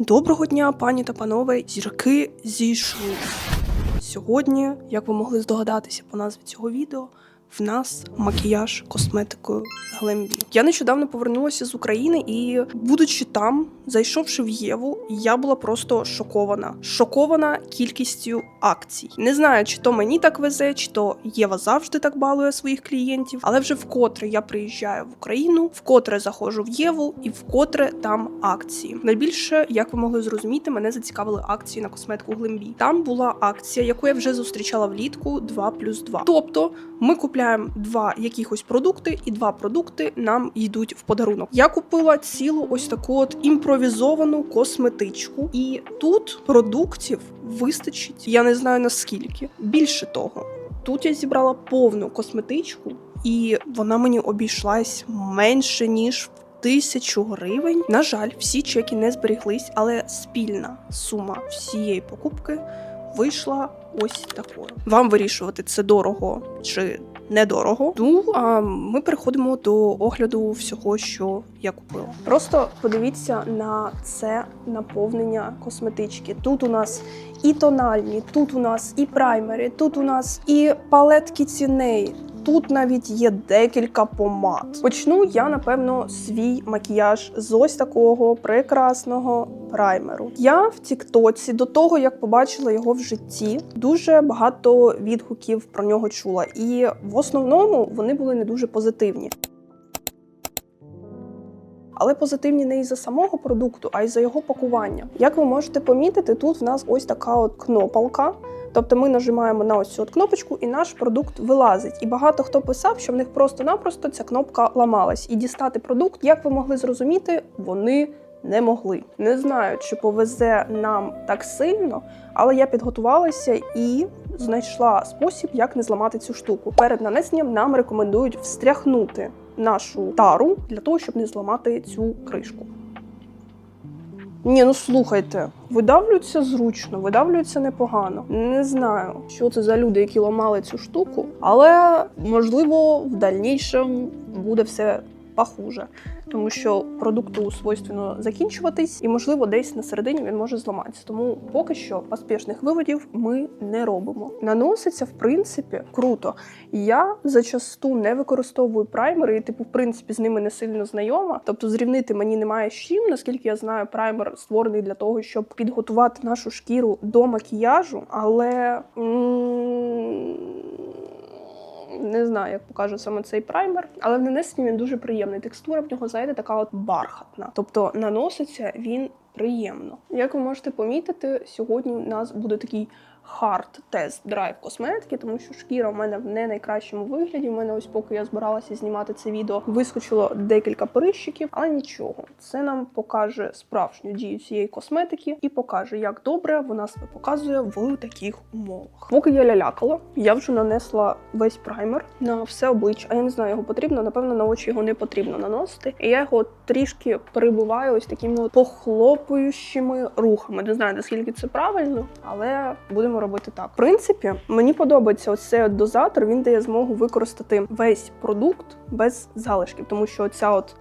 Доброго дня, пані та панове. Зірки зійшли. Сьогодні, як ви могли здогадатися по назві цього відео, в нас макіяж косметикою Глембі. Я нещодавно повернулася з України і, будучи там, зайшовши в Єву, я була просто шокована. Шокована кількістю акцій. Не знаю, чи то мені так везе, чи то Єва завжди так балує своїх клієнтів, але вже вкотре я приїжджаю в Україну, вкотре заходжу в Єву і вкотре там акції. Найбільше, як ви могли зрозуміти, мене зацікавили акції на косметику Глембі. Там була акція, яку я вже зустрічала влітку 2 плюс 2. Тобто ми купляємо два якихось продукти, і два продукти нам йдуть в подарунок. Я купила цілу ось таку от імпровізовану косметичку, і тут продуктів вистачить. Я не знаю наскільки. Більше того, тут я зібрала повну косметичку, і вона мені обійшлась менше ніж. в Тисячу гривень. На жаль, всі чеки не зберіглись, але спільна сума всієї покупки вийшла ось такою. Вам вирішувати це дорого чи недорого. Ну а ми переходимо до огляду всього, що я купила. Просто подивіться на це наповнення косметички. Тут у нас і тональні, тут у нас і праймери, тут у нас і палетки ціней. Тут навіть є декілька помад. Почну я, напевно, свій макіяж з ось такого прекрасного праймеру. Я в Тіктоці до того, як побачила його в житті, дуже багато відгуків про нього чула, і в основному вони були не дуже позитивні. Але позитивні не із-за самого продукту, а й за його пакування. Як ви можете помітити, тут в нас ось така от кнопалка. Тобто ми нажимаємо на ось цю от кнопочку, і наш продукт вилазить. І багато хто писав, що в них просто-напросто ця кнопка ламалась. І дістати продукт, як ви могли зрозуміти, вони не могли. Не знаю, чи повезе нам так сильно, але я підготувалася і знайшла спосіб, як не зламати цю штуку. Перед нанесенням нам рекомендують встряхнути нашу тару для того, щоб не зламати цю кришку. Ні, ну слухайте, видавлюється зручно, видавлюється непогано. Не знаю, що це за люди, які ламали цю штуку, але можливо в дальнішому буде все похуже. Тому що продукту свойственно закінчуватись, і можливо десь на середині він може зламатися. Тому поки що поспішних виводів ми не робимо. Наноситься в принципі круто. Я зачасту не використовую праймери, і типу, в принципі, з ними не сильно знайома. Тобто зрівнити мені немає з чим. Наскільки я знаю, праймер створений для того, щоб підготувати нашу шкіру до макіяжу, але. м, не знаю, як покаже саме цей праймер, але в нанесенні він дуже приємний. Текстура в нього, знаєте, така от бархатна. Тобто наноситься він приємно. Як ви можете помітити, сьогодні у нас буде такий хард тест драйв косметики, тому що шкіра в мене в не найкращому вигляді. У мене ось поки я збиралася знімати це відео, вискочило декілька прищиків, але нічого. Це нам покаже справжню дію цієї косметики і покаже, як добре вона себе показує в таких умовах. Поки я лялякала, я вже нанесла весь праймер на все обличчя. А я не знаю, його потрібно. Напевно, на очі його не потрібно наносити. І я його трішки перебуваю ось такими похлопуючими рухами. Не знаю, наскільки це правильно, але будемо робити так. В принципі, мені подобається ось цей дозатор. Він дає змогу використати весь продукт без залишків, тому що ця от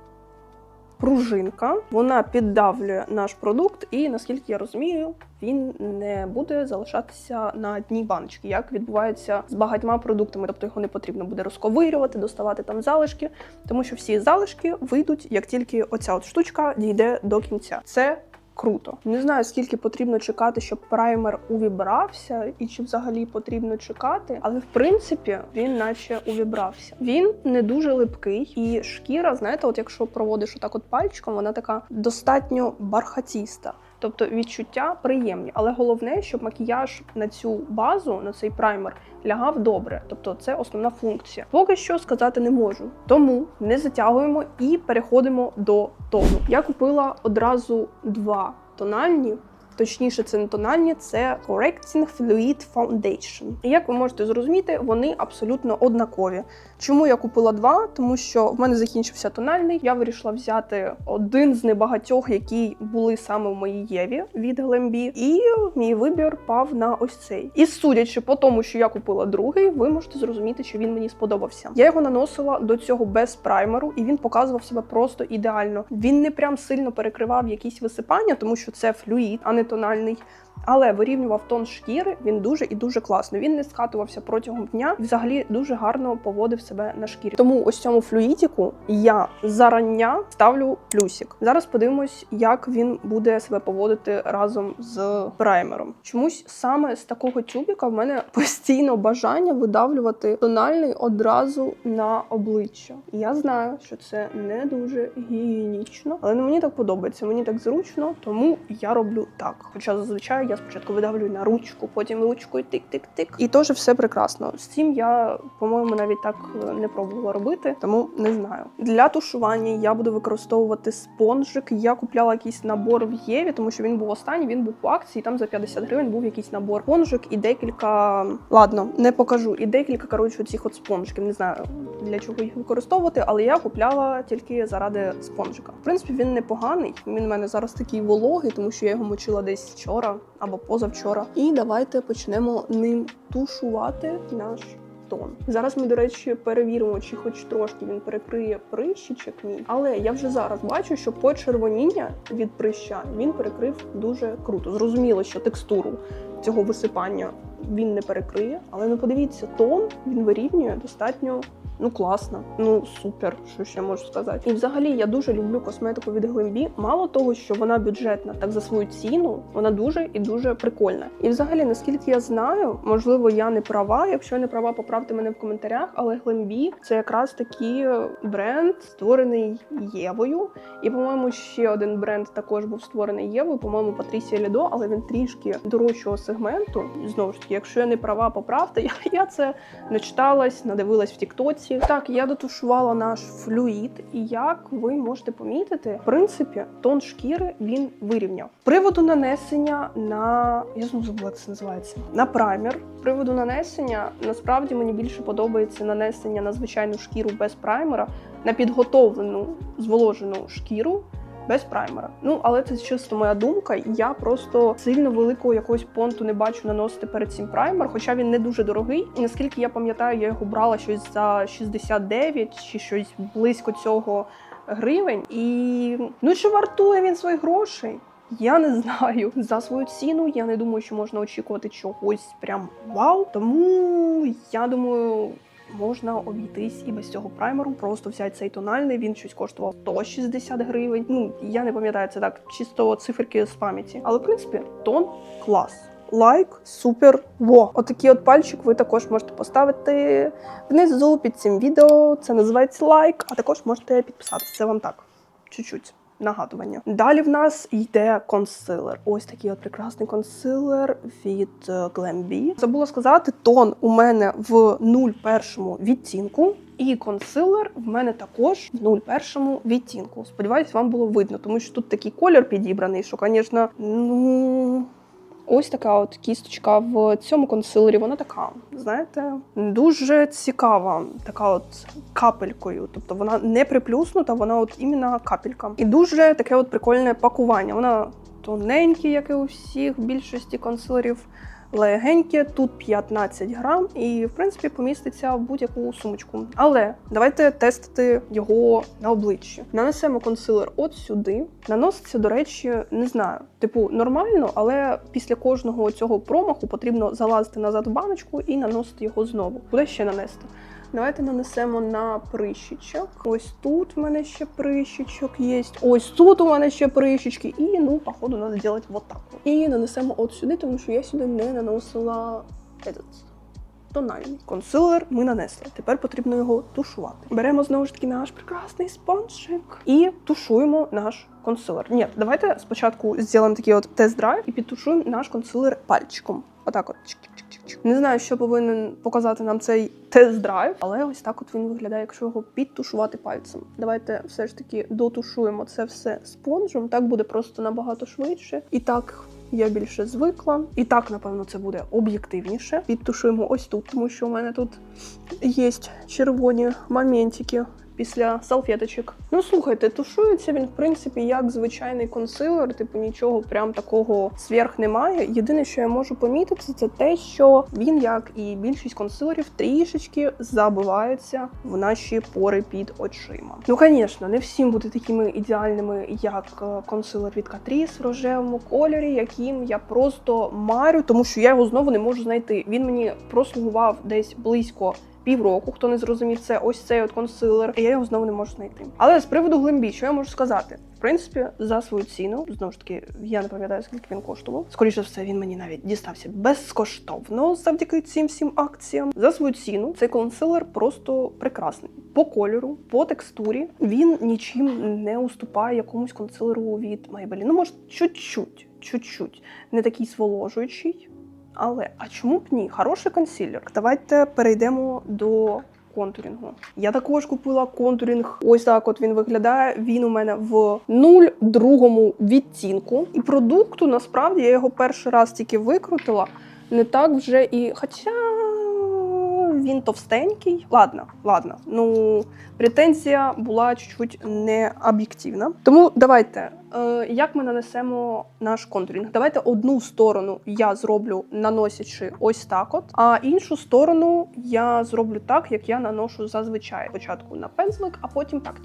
пружинка вона піддавлює наш продукт, і наскільки я розумію, він не буде залишатися на дні баночки, як відбувається з багатьма продуктами. Тобто його не потрібно буде розковирювати, доставати там залишки, тому що всі залишки вийдуть, як тільки оця от штучка дійде до кінця. Це Круто. Не знаю, скільки потрібно чекати, щоб праймер увібрався, і чи взагалі потрібно чекати, але в принципі він наче увібрався. Він не дуже липкий, і шкіра, знаєте, от якщо проводиш отак от пальчиком, вона така достатньо бархатіста. Тобто відчуття приємні, але головне, щоб макіяж на цю базу, на цей праймер, лягав добре. Тобто це основна функція. Поки що сказати не можу. Тому не затягуємо і переходимо до тону. Я купила одразу два тональні. Точніше, це не тональні, це Correcting Fluid Foundation. І як ви можете зрозуміти, вони абсолютно однакові. Чому я купила два? Тому що в мене закінчився тональний. Я вирішила взяти один з небагатьох, які були саме в моїй Єві від Glambi. І мій вибір пав на ось цей. І судячи по тому, що я купила другий, ви можете зрозуміти, що він мені сподобався. Я його наносила до цього без праймеру, і він показував себе просто ідеально. Він не прям сильно перекривав якісь висипання, тому що це флюїд, а не тональний. Але вирівнював тон шкіри він дуже і дуже класно. Він не скатувався протягом дня і взагалі дуже гарно поводив себе на шкірі. Тому ось цьому флюїдіку я зарання ставлю плюсик. Зараз подивимось, як він буде себе поводити разом з праймером. Чомусь саме з такого тюбіка в мене постійно бажання видавлювати тональний одразу на обличчя. Я знаю, що це не дуже гігієнічно, але ну, мені так подобається. Мені так зручно, тому я роблю так. Хоча зазвичай я спочатку видавлюю на ручку, потім ручкою тик-тик-тик. І теж все прекрасно. З цим я, по-моєму, навіть так е, не пробувала робити, тому не знаю. Для тушування я буду використовувати спонжик. Я купляла якийсь набор в Єві, тому що він був останній, він був по акції. Там за 50 гривень був якийсь набор спонжик і декілька. Ладно, не покажу. І декілька коротше цих от спонжиків. Не знаю для чого їх використовувати, але я купляла тільки заради спонжика. В принципі, він непоганий. Він в мене зараз такий вологий, тому що я його мочила десь вчора або позавчора. І давайте почнемо ним тушувати наш. Тон. Зараз ми, до речі, перевіримо, чи хоч трошки він перекриє прищичок мій. Але я вже зараз бачу, що почервоніння від прища він перекрив дуже круто. Зрозуміло, що текстуру цього висипання він не перекриє. Але ну подивіться, тон він вирівнює достатньо. Ну класно, ну супер, що ще можу сказати. І взагалі я дуже люблю косметику від Glambi. Мало того, що вона бюджетна, так за свою ціну вона дуже і дуже прикольна. І взагалі, наскільки я знаю, можливо, я не права. Якщо я не права, поправте мене в коментарях. Але Glambi – це якраз такий бренд, створений Євою. І, по-моєму, ще один бренд також був створений Євою. По-моєму, Патрісія Лідо, але він трішки дорожчого сегменту. Знову ж таки, якщо я не права, поправте. Я, я це начиталась, надивилась в Тіктоці. Так, я дотушувала наш флюїд, і як ви можете помітити, в принципі, тон шкіри він вирівняв. Приводу нанесення на я знову забула, як це називається на праймер. Приводу нанесення насправді мені більше подобається нанесення на звичайну шкіру без праймера, на підготовлену зволожену шкіру без праймера. Ну, але це чисто моя думка. Я просто сильно великого якогось понту не бачу наносити перед цим праймер, хоча він не дуже дорогий. І наскільки я пам'ятаю, я його брала щось за 69 чи щось близько цього гривень. І ну чи вартує він своїх грошей? Я не знаю за свою ціну. Я не думаю, що можна очікувати чогось прям вау. Тому я думаю, можна обійтись і без цього праймеру. Просто взяти цей тональний. Він щось коштував 160 гривень. Ну я не пам'ятаю це так, чисто циферки з пам'яті. Але в принципі тон клас. Лайк, супер, во. Отакий от пальчик ви також можете поставити внизу під цим відео. Це називається лайк, а також можете підписатися. Це вам так, чуть-чуть. Нагадування. Далі в нас йде консилер. Ось такий от прекрасний консилер від е, Glambi. Забула сказати, тон у мене в 0,1 відтінку. І консилер в мене також в 0,1 відтінку. Сподіваюсь, вам було видно, тому що тут такий колір підібраний, що, звісно, ну. Ось така от кісточка в цьому консилері. Вона така, знаєте, дуже цікава, така от капелькою. Тобто вона не приплюснута, вона от іменно капелька. І дуже таке от прикольне пакування. Вона тоненьке, як і у всіх більшості консилерів. Легеньке, тут 15 грам, і в принципі поміститься в будь-яку сумочку. Але давайте тестити його на обличчі. Нанесемо консилер от сюди. Наноситься, до речі, не знаю, типу нормально, але після кожного цього промаху потрібно залазити назад в баночку і наносити його знову. Куди ще нанести? Давайте нанесемо на прищичок. Ось тут в мене ще прищичок є. Ось тут у мене ще прищички. І ну, походу, треба зробити вот так. І нанесемо от сюди, тому що я сюди не наносила этот, тональний. Консилер ми нанесли. Тепер потрібно його тушувати. Беремо знову ж таки наш прекрасний спонжик і тушуємо наш консилер. Ні, давайте спочатку зробимо такий от тест-драйв і підтушуємо наш консилер пальчиком. Отак от. Чик-чик-чик-чик. Не знаю, що повинен показати нам цей тест-драйв, але ось так от він виглядає, якщо його підтушувати пальцем. Давайте все ж таки дотушуємо це все спонжем. Так буде просто набагато швидше. І так, Я більше звикла. І так, напевно, це буде об'єктивніше. Підтушуємо ось тут, тому що у мене тут є червоні моментики. Після салфеточок. Ну слухайте, тушується він, в принципі, як звичайний консилер, типу нічого прям такого сверх немає. Єдине, що я можу помітити, це те, що він, як і більшість консилерів, трішечки забивається в наші пори під очима. Ну, звісно, не всім бути такими ідеальними, як е, консилер від Catrice в рожевому кольорі, яким я просто марю, тому що я його знову не можу знайти. Він мені прослугував десь близько півроку. Хто не зрозумів, це ось цей от консилер, і я його знову не можу знайти. Але з приводу глимбі, що я можу сказати? В принципі, за свою ціну, знову ж таки, я не пам'ятаю, скільки він коштував. Скоріше все, він мені навіть дістався безкоштовно завдяки цим всім акціям. За свою ціну цей консилер просто прекрасний. По кольору, по текстурі він нічим не уступає якомусь консилеру від Maybelline. Ну, може, чуть-чуть, чуть-чуть. Не такий зволожуючий. Але а чому б ні? Хороший консилер. Давайте перейдемо до контурінгу. Я також купила контурінг. Ось так от він виглядає. Він у мене в 0,2 відтінку. І продукту насправді я його перший раз тільки викрутила. Не так вже і. Хоча він товстенький. Ладно, ладно. Ну, претензія була чуть-чуть не об'єктивна. Тому давайте, е, як ми нанесемо наш контурінг? Давайте одну сторону я зроблю наносячи ось так, от, а іншу сторону я зроблю так, як я наношу зазвичай. Спочатку на пензлик, а потім так.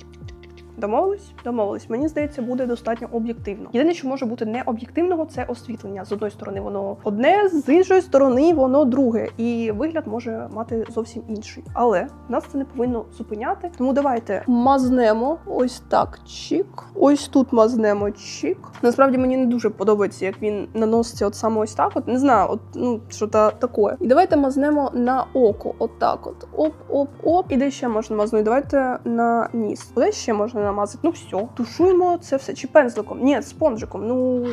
Домовились? Домовились. Мені здається, буде достатньо об'єктивно. Єдине, що може бути не об'єктивного, це освітлення. З одної сторони, воно одне, з іншої сторони, воно друге. І вигляд може мати зовсім інший. Але нас це не повинно зупиняти. Тому давайте мазнемо ось так. Чік. Ось тут мазнемо чік. Насправді мені не дуже подобається, як він наноситься от саме ось так. От не знаю, от ну що та таке. І давайте мазнемо на око. Отак, от оп, оп, оп. І де ще можна мазнути? Давайте на ніс. Де ще можна намазати? Ну все, тушуємо це все. Чи пензликом? Ні, спонжиком. Ну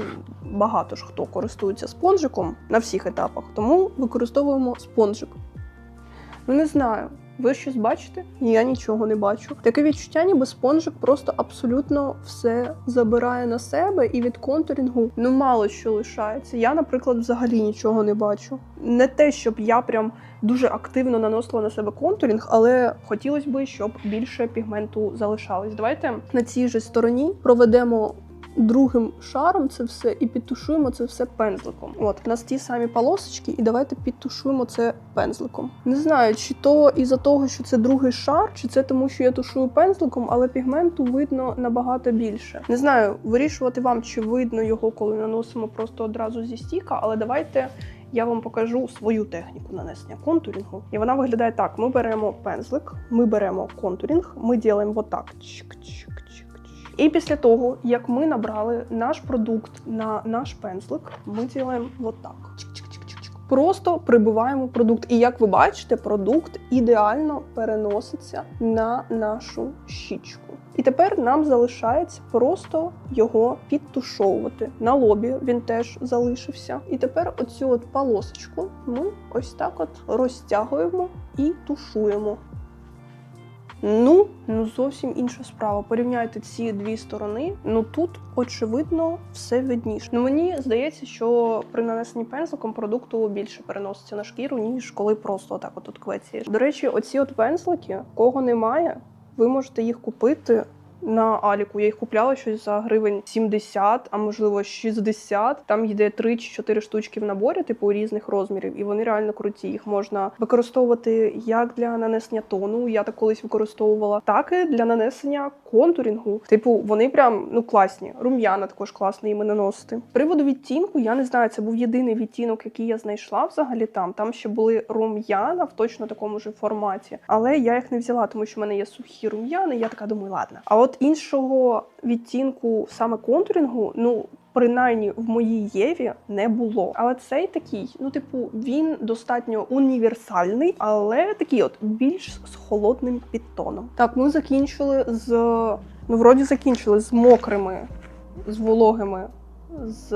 багато ж хто користується спонжиком на всіх етапах, тому використовуємо спонжик. Ну не знаю. Ви щось бачите? Я нічого не бачу. Таке відчуття, ніби спонжик просто абсолютно все забирає на себе, і від контурінгу ну мало що лишається. Я, наприклад, взагалі нічого не бачу. Не те, щоб я прям дуже активно наносила на себе контурінг, але хотілося б, щоб більше пігменту залишалось. Давайте на цій же стороні проведемо другим шаром це все і підтушуємо це все пензликом. От у нас ті самі полосочки, і давайте підтушуємо це пензликом. Не знаю, чи то із-за того, що це другий шар, чи це тому, що я тушую пензликом, але пігменту видно набагато більше. Не знаю, вирішувати вам, чи видно його, коли наносимо просто одразу зі стіка, але давайте. Я вам покажу свою техніку нанесення контурінгу. І вона виглядає так: ми беремо пензлик, ми беремо контурінг, ми ділимо отак. Чик-чик-чик-чик. І після того, як ми набрали наш продукт на наш пензлик, ми отак. Чик-чик-чик-чик-чик. Просто прибиваємо продукт. І як ви бачите, продукт ідеально переноситься на нашу щічку. І тепер нам залишається просто його підтушовувати. На лобі він теж залишився. І тепер оцю от полосочку ми ось так от розтягуємо і тушуємо. Ну, ну зовсім інша справа. Порівняйте ці дві сторони. Ну тут очевидно все видніше. Ну мені здається, що при нанесенні пензликом продукту більше переноситься на шкіру, ніж коли просто отак от квецієш. До речі, оці от пензлики, кого немає, ви можете їх купити. На Аліку я їх купляла щось за гривень 70, а можливо 60. Там йде 3 чи 4 штучки в наборі, типу різних розмірів, і вони реально круті. Їх можна використовувати як для нанесення тону. Я так колись використовувала, так і для нанесення контурінгу. Типу, вони прям ну класні. Рум'яна також класно їми наносити. З Приводу відтінку, я не знаю, це був єдиний відтінок, який я знайшла взагалі там. Там ще були рум'яна в точно такому ж форматі, але я їх не взяла, тому що в мене є сухі рум'яни. Я така думаю, ладно. А от іншого відтінку саме контурінгу, ну. Принаймні в моїй Єві не було. Але цей такий, ну, типу, він достатньо універсальний, але такий от більш з холодним підтоном. Так, ми закінчили з. Ну, вроді закінчили з мокрими, з вологими, з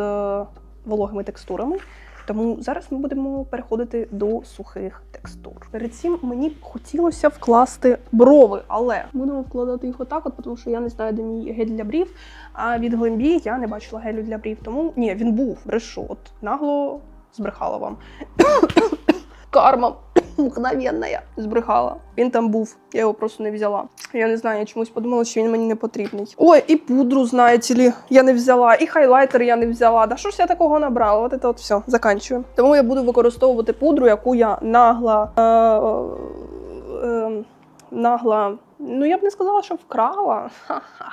вологими текстурами. Тому зараз ми будемо переходити до сухих текстур. Перед цим мені б хотілося вкласти брови, але будемо вкладати їх отак, от, тому що я не знаю, де мій гель для брів. А від Глембі я не бачила гелю для брів. Тому ні, він був брешу. От нагло збрехала вам. Карма мгновенна збрехала. Він там був, я його просто не взяла. Я не знаю, я чомусь подумала, що він мені не потрібний. Ой, і пудру, знаєте ли, я не взяла, і хайлайтер я не взяла. Да що ж я такого набрала? От це от все, заканчую. Тому я буду використовувати пудру, яку я нагла. Е, е, нагла. Ну, я б не сказала, що вкрала. Ха-ха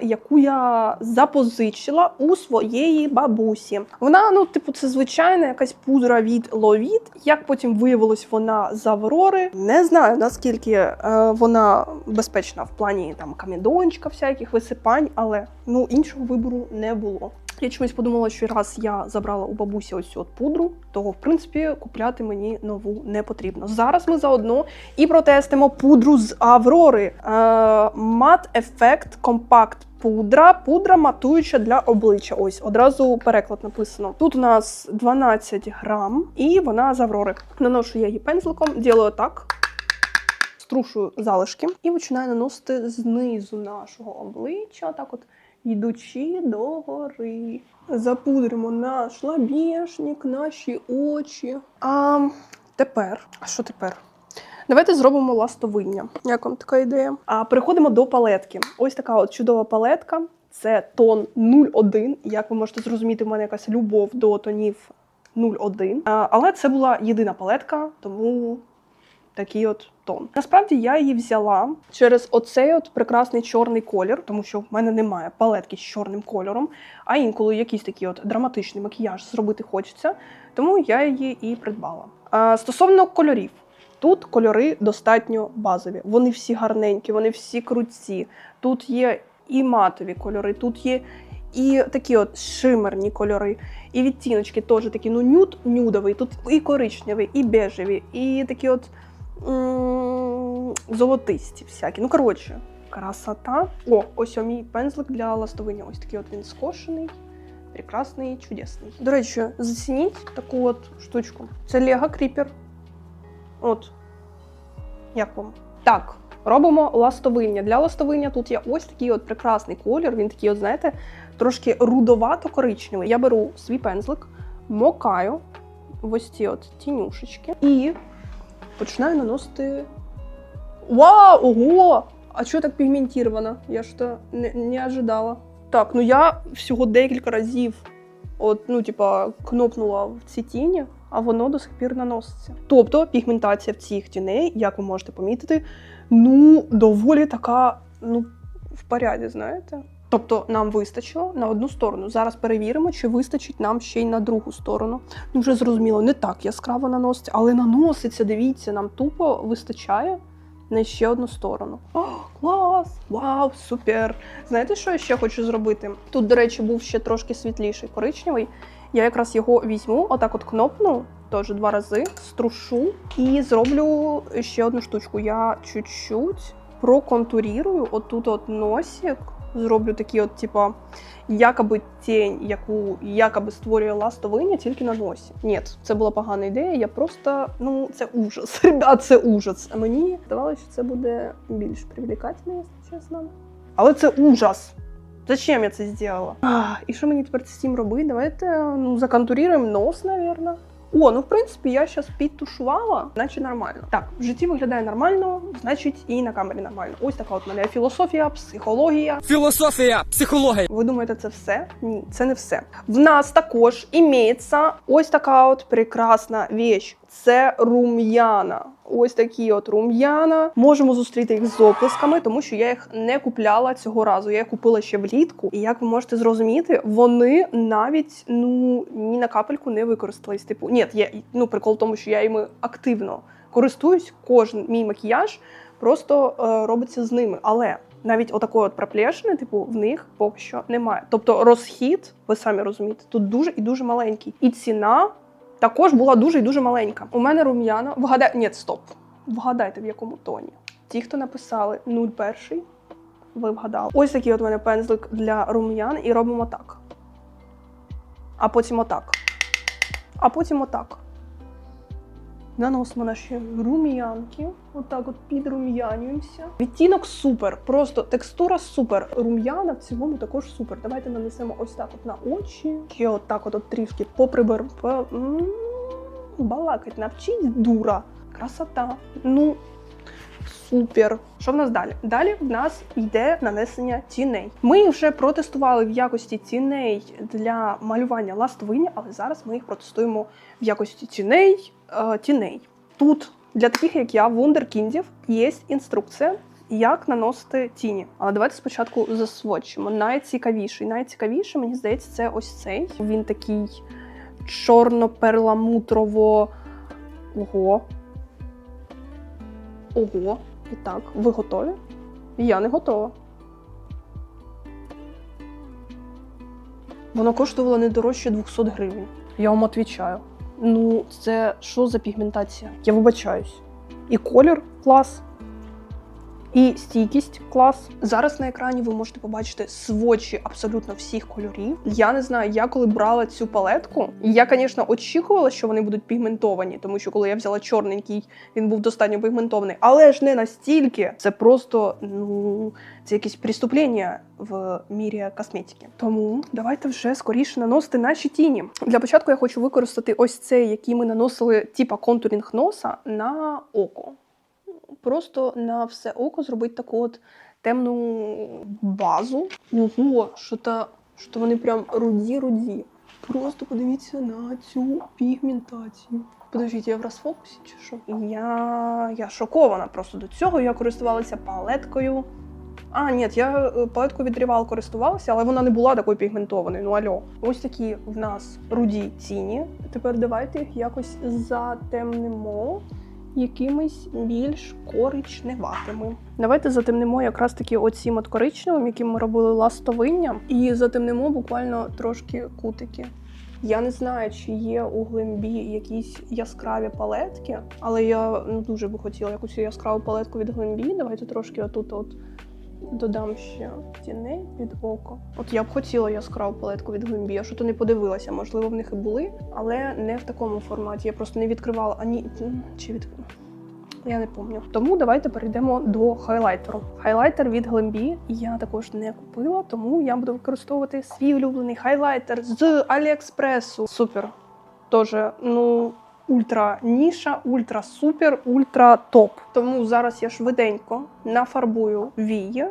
яку я запозичила у своєї бабусі. Вона, ну, типу, це звичайна якась пудра від Ловіт. Як потім виявилось, вона з Аврори. Не знаю наскільки е, вона безпечна в плані там камідончика, всяких висипань, але ну іншого вибору не було. Я чомусь подумала, що раз я забрала у бабусі ось от пудру, то в принципі купляти мені нову не потрібно. Зараз ми заодно і протестимо пудру з Аврори. Е, Matte Effect Compact пудра, пудра матуюча для обличчя. Ось одразу переклад написано. Тут у нас 12 грам, і вона з Аврори. Наношу я її пензликом, ділаю так. Струшую залишки і починаю наносити знизу нашого обличчя, так от йдучи догори. Запудримо наш лабєшник, наші очі. А тепер, а що тепер? Давайте зробимо ластовиння. Як вам така ідея? А переходимо до палетки. Ось така от чудова палетка. Це тон 01. Як ви можете зрозуміти, в мене якась любов до тонів 01. А, але це була єдина палетка, тому такий от тон. Насправді я її взяла через оцей от прекрасний чорний колір, тому що в мене немає палетки з чорним кольором, а інколи якийсь такий от драматичний макіяж зробити хочеться, тому я її і придбала. А, стосовно кольорів. Тут кольори достатньо базові. Вони всі гарненькі, вони всі круті. Тут є і матові кольори, тут є і такі от шимерні кольори, і відтіночки теж такі, ну нюд нюдовий, тут і коричневий, і бежеві, і такі от золотисті всякі. Ну, коротше, красота. О, ось мій пензлик для ластовиня. Ось такий от він скошений. Прекрасний, чудесний. До речі, зацініть таку от штучку. Це Lego Creeper. От. Як вам? Так, робимо ластовиння. Для ластовиння тут є ось такий от прекрасний колір. Він такий, от, знаєте, трошки рудовато-коричневий. Я беру свій пензлик, мокаю в ось ці от тінюшечки і починаю наносити. Вау! Ого! А чого так пігментировано? Я ж то не, не ожидала. Так, ну я всього декілька разів от, ну, типа, кнопнула в ці тіні, а воно до сих пір наноситься. Тобто пігментація в цих тіней, як ви можете помітити, ну, доволі така, ну, в поряді, знаєте. Тобто нам вистачило на одну сторону. Зараз перевіримо, чи вистачить нам ще й на другу сторону. Ну, вже зрозуміло, не так яскраво наноситься, але наноситься, дивіться, нам тупо вистачає на ще одну сторону. О, клас! Вау, супер! Знаєте, що я ще хочу зробити? Тут, до речі, був ще трошки світліший коричневий. Я якраз його візьму, отак от кнопну, теж два рази, струшу і зроблю ще одну штучку. Я чуть-чуть проконтурірую отут от носик, зроблю такий от, типа, якоби тінь, яку якоби створює ластовиня тільки на носі. Ні, це була погана ідея. Я просто, ну, це ужас. Ребят, це ужас. А мені здавалося, що це буде більш привлекательно, якщо чесно. Але це ужас. Зачем я це зробила? І що мені тепер з цим робити? Давайте ну, законтуріруємо нос, напевно. О, ну в принципі, я зараз підтушувала, значить нормально. Так, в житті виглядає нормально, значить і на камері нормально. Ось така от мене філософія, психологія. Філософія, психологія. Ви думаєте, це все? Ні, це не все. В нас також імеється ось така от прекрасна віч. Це рум'яна. Ось такі от рум'яна. Можемо зустріти їх з оплесками, тому що я їх не купляла цього разу. Я їх купила ще влітку. І як ви можете зрозуміти, вони навіть ну ні на капельку не використались. Типу, ні, я ну прикол в тому, що я їми активно користуюсь. Кожен мій макіяж просто е, робиться з ними. Але навіть отакої от проплешини, типу, в них поки що немає. Тобто розхід, ви самі розумієте, тут дуже і дуже маленький. І ціна також була дуже і дуже маленька. У мене рум'яна. Вгадай... Ні, стоп. Вгадайте, в якому тоні. Ті, хто написали 01, ви вгадали. Ось такий от у мене пензлик для рум'ян, і робимо так. А потім отак. а потім отак. Наносимо наші рум'янки. Отак от підрум'янюємося. Відтінок супер, просто текстура супер. Рум'яна в цілому також супер. Давайте нанесемо ось так от на очі. Ще от так от, от трішки поприбер. по- Балакать, навчіть дура. Красота. Ну, Супер. Що в нас далі? Далі в нас йде нанесення тіней. Ми вже протестували в якості тіней для малювання ластовині, але зараз ми їх протестуємо в якості тіней. Е, тіней. Тут для таких, як я, вундеркіндів, є інструкція, як наносити тіні. Але давайте спочатку засводчимо. Найцікавіший, найцікавіший, мені здається, це ось цей. Він такий чорно-перламутрово. Ого. Ого. І так, ви готові? Я не готова. Воно коштувало не дорожче 200 гривень. Я вам відповідаю. Ну, це що за пігментація? Я вибачаюсь. І колір клас, і стійкість клас. Зараз на екрані ви можете побачити сводчі абсолютно всіх кольорів. Я не знаю, я коли брала цю палетку, я, звісно, очікувала, що вони будуть пігментовані, тому що коли я взяла чорненький, він був достатньо пігментований, але ж не настільки. Це просто ну це якесь преступлення в мірі косметики. Тому давайте вже скоріше наносити наші тіні. Для початку я хочу використати ось цей, який ми наносили, типа контурінг носа на око. Просто на все око зробити таку от темну базу. Ого, що то що вони прям руді-руді. Просто подивіться на цю пігментацію. Подождіть, я в розфокусі чи що? Я, я шокована просто до цього. Я користувалася палеткою. А, ні, я е, палеткою від Rival користувалася, але вона не була такою пігментованою. Ну альо. Ось такі в нас руді тіні. Тепер давайте їх якось затемнимо якимись більш коричневатими. Давайте затемнимо якраз таки оцім от коричневим, яким ми робили ластовиння, і затемнимо буквально трошки кутики. Я не знаю, чи є у глимбі якісь яскраві палетки, але я ну, дуже би хотіла якусь яскраву палетку від глимбі. Давайте трошки отут от додам ще тіней під око. От я б хотіла яскраву палетку від глимбі, я що то не подивилася. Можливо, в них і були, але не в такому форматі. Я просто не відкривала ані чи від. Я не пам'ятаю. Тому давайте перейдемо до хайлайтеру. Хайлайтер від Glambi я також не купила, тому я буду використовувати свій улюблений хайлайтер з Аліекспресу. Супер. Тоже, ну, ультра ніша, ультра супер, ультра топ. Тому зараз я швиденько нафарбую вії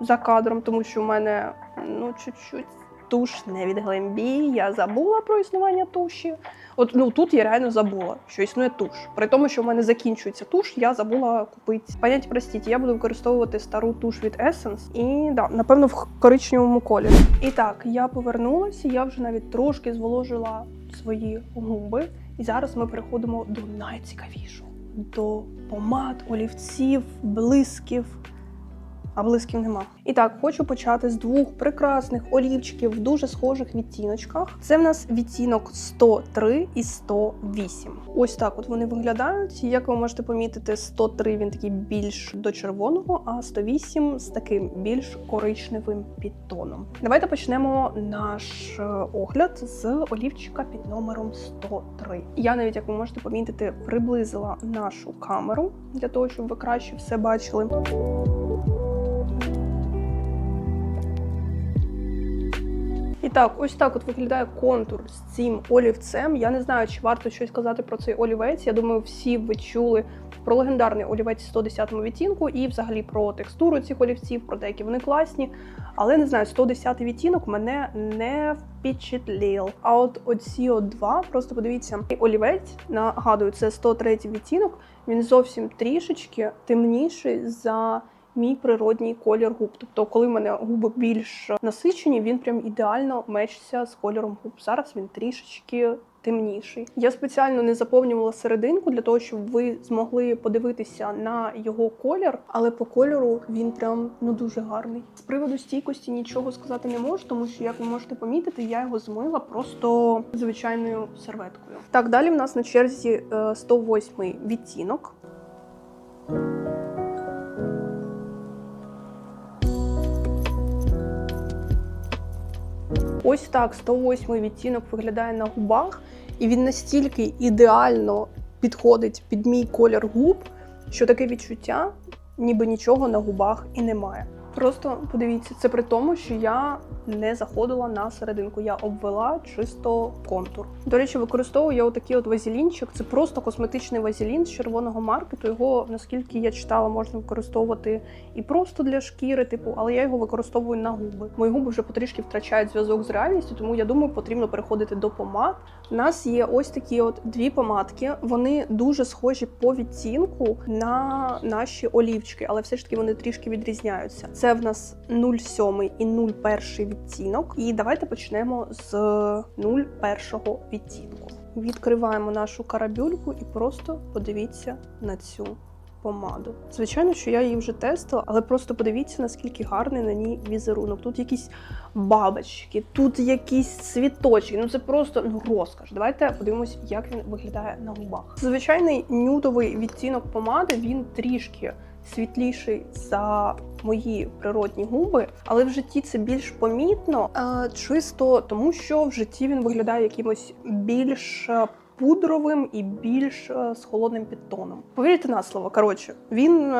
за кадром, тому що в мене ну чуть-чуть туш не від Glambi. Я забула про існування туші. От ну тут я реально забула, що існує туш. При тому, що в мене закінчується туш, я забула купити. Понять, простіть, я буду використовувати стару туш від Essence і да, напевно, в коричневому кольорі. І так, я повернулася, я вже навіть трошки зволожила свої губи. І зараз ми переходимо до найцікавішого: до помад, олівців, блисків. А блисків нема. І так, хочу почати з двох прекрасних олівчиків в дуже схожих відтіночках. Це в нас відтінок 103 і 108. Ось так от вони виглядають. Як ви можете помітити, 103 він такий більш до червоного, а 108 з таким більш коричневим підтоном. Давайте почнемо наш е, огляд з олівчика під номером 103. Я навіть, як ви можете помітити, приблизила нашу камеру для того, щоб ви краще все бачили. І так, ось так от виглядає контур з цим олівцем. Я не знаю, чи варто щось казати про цей олівець. Я думаю, всі ви чули про легендарний олівець 110-му відтінку і взагалі про текстуру цих олівців, про те, які вони класні. Але не знаю, 110-й відтінок мене не впечатлив. А от оці от два, просто подивіться, олівець, нагадую, це 103-й відтінок. Він зовсім трішечки темніший за мій природній колір губ. Тобто, коли в мене губи більш насичені, він прям ідеально мечиться з кольором губ. Зараз він трішечки темніший. Я спеціально не заповнювала серединку для того, щоб ви змогли подивитися на його колір, але по кольору він прям ну дуже гарний. З приводу стійкості нічого сказати не можу, тому що, як ви можете помітити, я його змила просто звичайною серветкою. Так, далі в нас на черзі е, 108 відтінок. Ось так 108 відтінок виглядає на губах, і він настільки ідеально підходить під мій колір губ, що таке відчуття, ніби нічого на губах і немає. Просто подивіться, це при тому, що я не заходила на серединку. Я обвела чисто контур. До речі, використовую я отакий от вазелінчик. Це просто косметичний вазелін з червоного маркету. Його, наскільки я читала, можна використовувати і просто для шкіри, типу, але я його використовую на губи. Мої губи вже потрішки втрачають зв'язок з реальністю, тому я думаю, потрібно переходити до помад. У нас є ось такі от дві помадки. Вони дуже схожі по відтінку на наші олівчики, але все ж таки вони трішки відрізняються. Це в нас 0,7 і 0,1 відтінок. І давайте почнемо з 0,1 відтінку. Відкриваємо нашу карабюльку і просто подивіться на цю помаду. Звичайно, що я її вже тестила, але просто подивіться, наскільки гарний на ній візерунок. Тут якісь бабочки, тут якісь цвіточки. Ну це просто ну розкаш. Давайте подивимось, як він виглядає на губах. Звичайний нюдовий відтінок помади він трішки світліший за мої природні губи, але в житті це більш помітно, е, чисто тому, що в житті він виглядає якимось більш е, пудровим і більш е, з холодним підтоном. Повірте на слово, коротше, він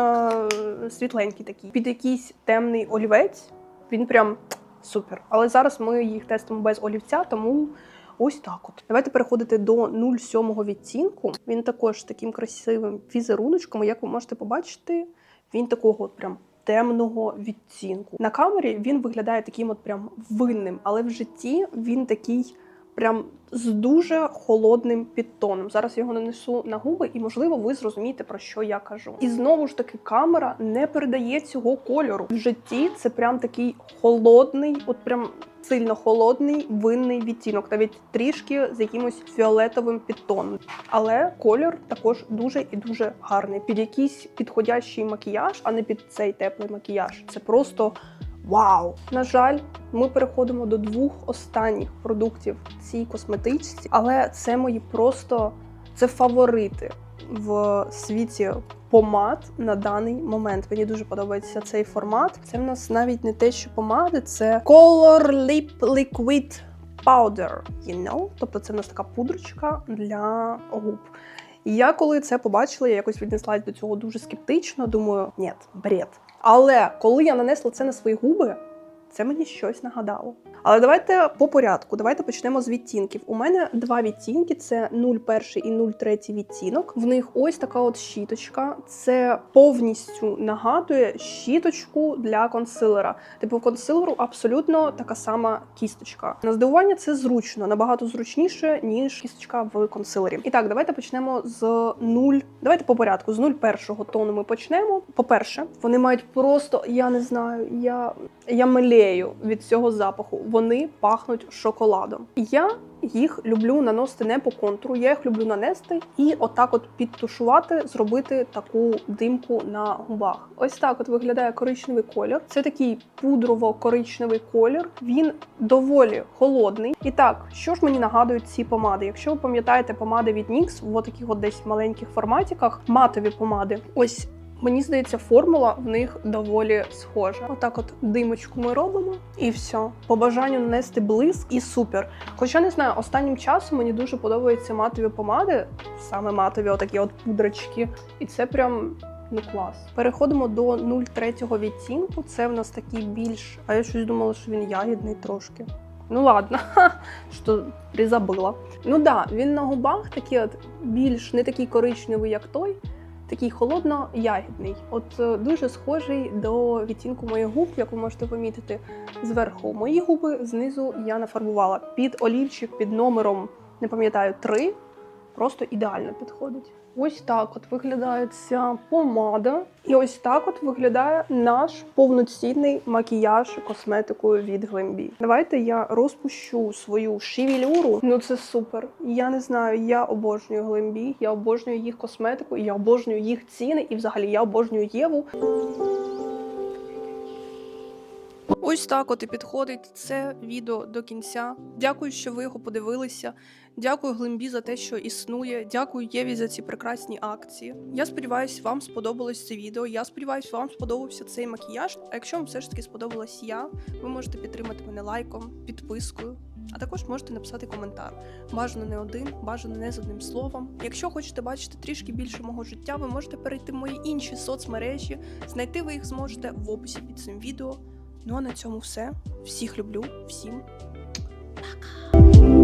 світленький такий, під якийсь темний олівець. Він прям супер. Але зараз ми їх тестимо без олівця, тому ось так от. Давайте переходити до 0,7 відтінку. Він також таким красивим візеруночком. Як ви можете побачити, він такого от прям. Темного відтінку на камері він виглядає таким от прям винним, але в житті він такий прям з дуже холодним підтоном. Зараз його нанесу на губи, і можливо ви зрозумієте про що я кажу. І знову ж таки, камера не передає цього кольору. В житті це прям такий холодний, от прям сильно холодний винний відтінок, навіть трішки з якимось фіолетовим підтоном. Але колір також дуже і дуже гарний. Під якийсь підходящий макіяж, а не під цей теплий макіяж. Це просто. Вау! На жаль, ми переходимо до двох останніх продуктів цій косметичці, але це мої просто це фаворити в світі помад на даний момент. Мені дуже подобається цей формат. Це в нас навіть не те, що помади, це Color Lip Liquid Powder, you know? Тобто це в нас така пудрочка для губ. І я коли це побачила, я якось віднеслась до цього дуже скептично. Думаю, ні, бред. Але коли я нанесла це на свої губи, це мені щось нагадало. Але давайте по порядку. Давайте почнемо з відтінків. У мене два відтінки: це 01 і 03 відтінок. В них ось така от щіточка. Це повністю нагадує щіточку для консилера. Типу консилеру абсолютно така сама кісточка. На здивування це зручно, набагато зручніше, ніж кісточка в консилері. І так, давайте почнемо з 0. Давайте по порядку. З 01 тону ми почнемо. По-перше, вони мають просто, я не знаю, я, я мелею від цього запаху. Вони пахнуть шоколадом. Я їх люблю наносити не по контуру, я їх люблю нанести і отак от підтушувати, зробити таку димку на губах. Ось так от виглядає коричневий колір. Це такий пудрово-коричневий колір. Він доволі холодний. І так, що ж мені нагадують ці помади? Якщо ви пам'ятаєте помади від NYX в таких от десь маленьких форматиках, матові помади. Ось Мені здається, формула в них доволі схожа. Отак, от димочку ми робимо, і все. По бажанню нанести блиск і супер. Хоча не знаю, останнім часом мені дуже подобаються матові помади, саме матові, отакі от пудрочки. І це прям. Ну клас. Переходимо до 03 відтінку. Це в нас такий більш. А я щось думала, що він ягідний трошки. Ну ладно, що призабила. Ну да, він на губах такий от більш не такий коричневий, як той такий холодно-ягідний. От е, дуже схожий до відтінку моїх губ, як ви можете помітити. Зверху мої губи, знизу я нафарбувала під олівчик під номером, не пам'ятаю, 3. Просто ідеально підходить. Ось так от виглядає ця помада. І ось так от виглядає наш повноцінний макіяж косметикою від Glambi. Давайте я розпущу свою шевелюру. Ну це супер. Я не знаю, я обожнюю Glambi, я обожнюю їх косметику, я обожнюю їх ціни і взагалі я обожнюю Єву. Ось так от і підходить це відео до кінця. Дякую, що ви його подивилися. Дякую Глимбі за те, що існує. Дякую Єві за ці прекрасні акції. Я сподіваюся, вам сподобалось це відео. Я сподіваюся, вам сподобався цей макіяж. А якщо вам все ж таки сподобалась я, ви можете підтримати мене лайком, підпискою. А також можете написати коментар. Бажано не один, бажано не з одним словом. Якщо хочете бачити трішки більше мого життя, ви можете перейти в мої інші соцмережі. Знайти ви їх зможете в описі під цим відео. Ну а на цьому все. Всіх люблю, всім пока!